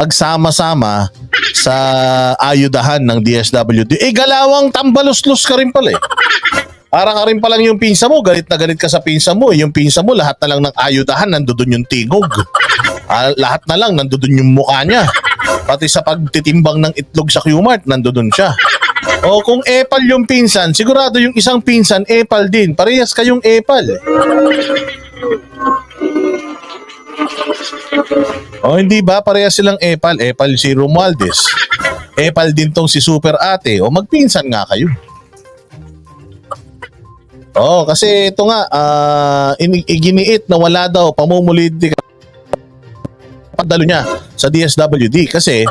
pagsama-sama sa ayudahan ng DSWD. Eh, galawang tambalos-los ka rin pala eh. Para ka rin palang yung pinsa mo, galit na galit ka sa pinsa mo. Yung pinsa mo, lahat na lang ng ayudahan, nandoon yung tingog. Ah, lahat na lang, nandoon yung mukha niya. Pati sa pagtitimbang ng itlog sa Qmart, nandoon siya. O kung epal yung pinsan, sigurado yung isang pinsan, epal din. Parehas kayong epal. O hindi ba? Parehas silang epal. Epal si Romualdez. Epal din tong si Super Ate. O magpinsan nga kayo. Oo, kasi ito nga, ini- iginiit na wala daw pamumulid padalo niya sa DSWD kasi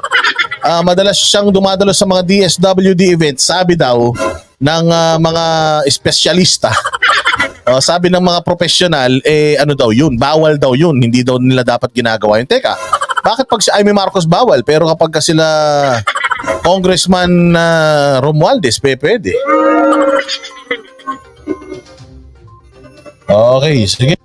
ah, madalas siyang dumadalo sa mga DSWD events, sabi daw ng ah, mga espesyalista. Oh, sabi ng mga professional, eh ano daw yun, bawal daw yun, hindi daw nila dapat ginagawa yun. Teka, bakit pag si Amy Marcos bawal, pero kapag ka sila Congressman uh, Romualdez, pe, pwede. Okay, sige.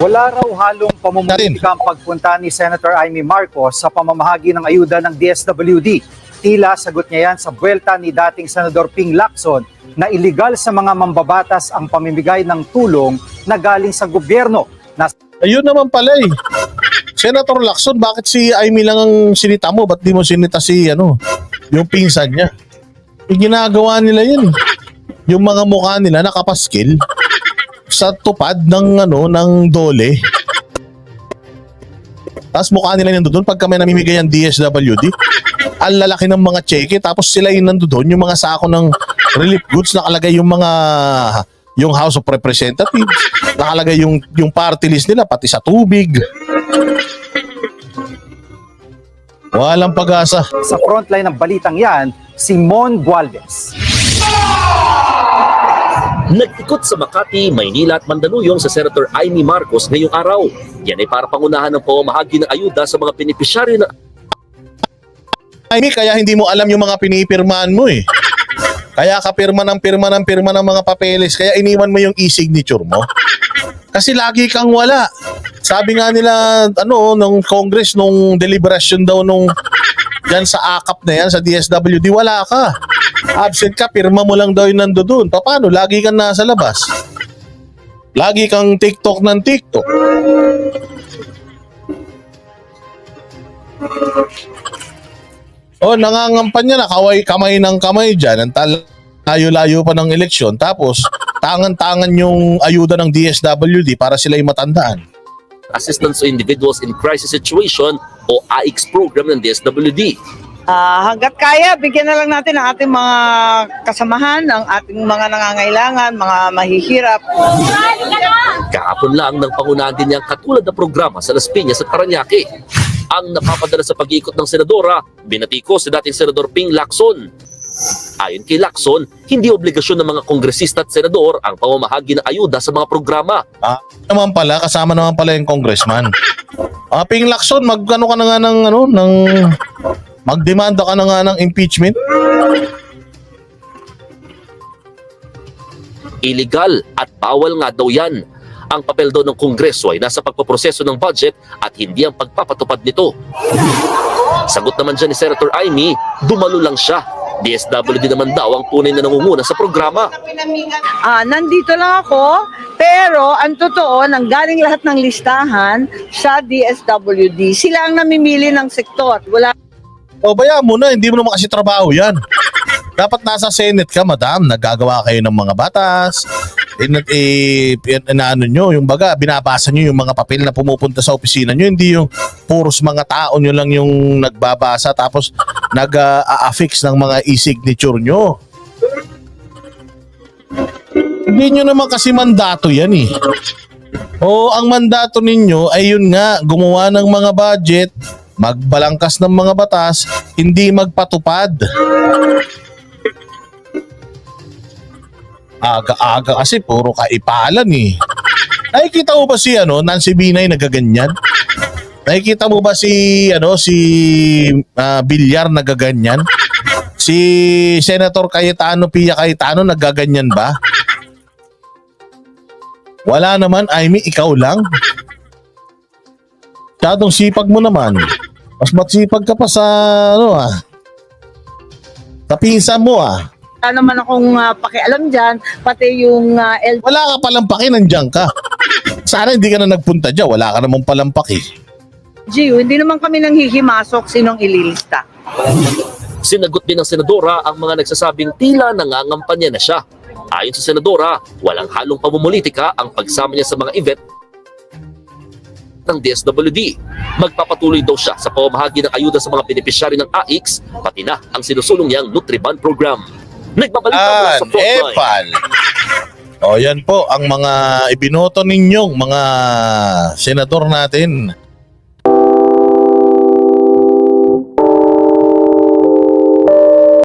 Wala raw halong pamumulitika ang pagpunta ni Senator Amy Marcos sa pamamahagi ng ayuda ng DSWD. Tila sagot niya yan sa buwelta ni dating Senador Ping Lacson na iligal sa mga mambabatas ang pamimigay ng tulong na galing sa gobyerno. Na Ayun naman pala eh. Senator Lacson, bakit si Amy lang ang sinita mo? Ba't di mo sinita si ano, yung pinsan niya? Yung ginagawa nila yun. eh. Yung mga mukha nila nakapaskil sa tupad ng ano ng dole. Tapos mukha nila yung doon pag kami namimigay ang DSWD. Ang lalaki ng mga cheque tapos sila yung nandoon yung mga sako ng relief goods nakalagay yung mga yung House of Representatives nakalagay yung yung party list nila pati sa tubig. Walang pag-asa. sa frontline ng balitang yan, si Mon Gualvez. Nag-ikot sa Makati, Maynila at Mandaluyong sa Senator Amy Marcos ngayong araw. Yan ay para pangunahan ng pamamahagi ng ayuda sa mga benepisyaryo ng Amy, kaya hindi mo alam yung mga pinipirmahan mo eh. Kaya ka pirma ng pirma ng pirma ng mga papeles, kaya iniwan mo yung e-signature mo. Kasi lagi kang wala. Sabi nga nila, ano, nung Congress, nung deliberation daw nung yan sa AKAP na yan, sa DSWD, wala ka. Absent ka, pirma mo lang daw yung nandoon. Paano? Lagi kang nasa labas. Lagi kang TikTok ng TikTok. Oh, nangangampanya na kaway kamay ng kamay diyan. Ang tal- layo-layo pa ng eleksyon. Tapos, tangan-tangan yung ayuda ng DSWD para sila yung matandaan. Assistance to Individuals in Crisis Situation o AICS program ng DSWD. Ah, hanggat kaya, bigyan na lang natin ang ating mga kasamahan, ang ating mga nangangailangan, mga mahihirap. Kahapon lang nang pangunahan din niyang katulad na programa sa Las Piñas at Paranaque. Ang napapadala sa pag-iikot ng senadora, binatiko si dating Senador Ping Lacson. Ayon kay Lacson, hindi obligasyon ng mga kongresista at senador ang pamamahagi ng ayuda sa mga programa. Ah, naman pala, kasama naman pala yung congressman. Ah, Ping Lacson, magkano ka na nga ng, ano, ng, magdemanda ka na nga ng impeachment? Illegal at bawal nga daw yan. Ang papel daw ng Kongreso ay nasa pagpaproseso ng budget at hindi ang pagpapatupad nito. Sagot naman dyan ni Senator Amy, dumalo lang siya. DSWD naman daw ang tunay na nangunguna sa programa. Ah, nandito lang ako, pero ang totoo, nanggaling lahat ng listahan sa DSWD. Sila ang namimili ng sektor. Wala O baya mo na, hindi mo naman kasi trabaho yan. Dapat nasa Senate ka, madam. Nagagawa kayo ng mga batas. In, eh, in, ano nyo, yung baga, binabasa nyo yung mga papel na pumupunta sa opisina nyo. Hindi yung puros mga tao nyo lang yung nagbabasa tapos nag-affix ng mga e-signature nyo. Hindi nyo naman kasi mandato yan eh. O ang mandato ninyo ay yun nga, gumawa ng mga budget, magbalangkas ng mga batas, hindi magpatupad. Aga-aga kasi puro kaipalan eh. Nakikita mo ba si ano, Nancy Binay nagaganyan? Nakikita mo ba si ano si ah, Bilyar nagaganyan? Si Senator Cayetano Pia Cayetano nagaganyan ba? Wala naman, Amy, ikaw lang. Tadong sipag mo naman. Mas matsipag ka pa sa ano ah. Sa pinsan mo ah. Wala naman akong ah, pakialam dyan, pati yung ah, L- Wala ka palang paki, nandiyan ka. Sana hindi ka na nagpunta dyan. Wala ka namang palang paki. LGU, hindi naman kami nang hihimasok sinong ililista. Sinagot din ng senadora ang mga nagsasabing tila nangangampanya na siya. Ayon sa senadora, walang halong pamumulitika ang pagsama niya sa mga event ng DSWD. Magpapatuloy daw siya sa pamamahagi ng ayuda sa mga benepisyari ng AIX, pati na ang sinusulong niyang Nutriban program. Nagbabalita mula An, sa frontline. epal. O yan po ang mga ibinoto ninyong mga senador natin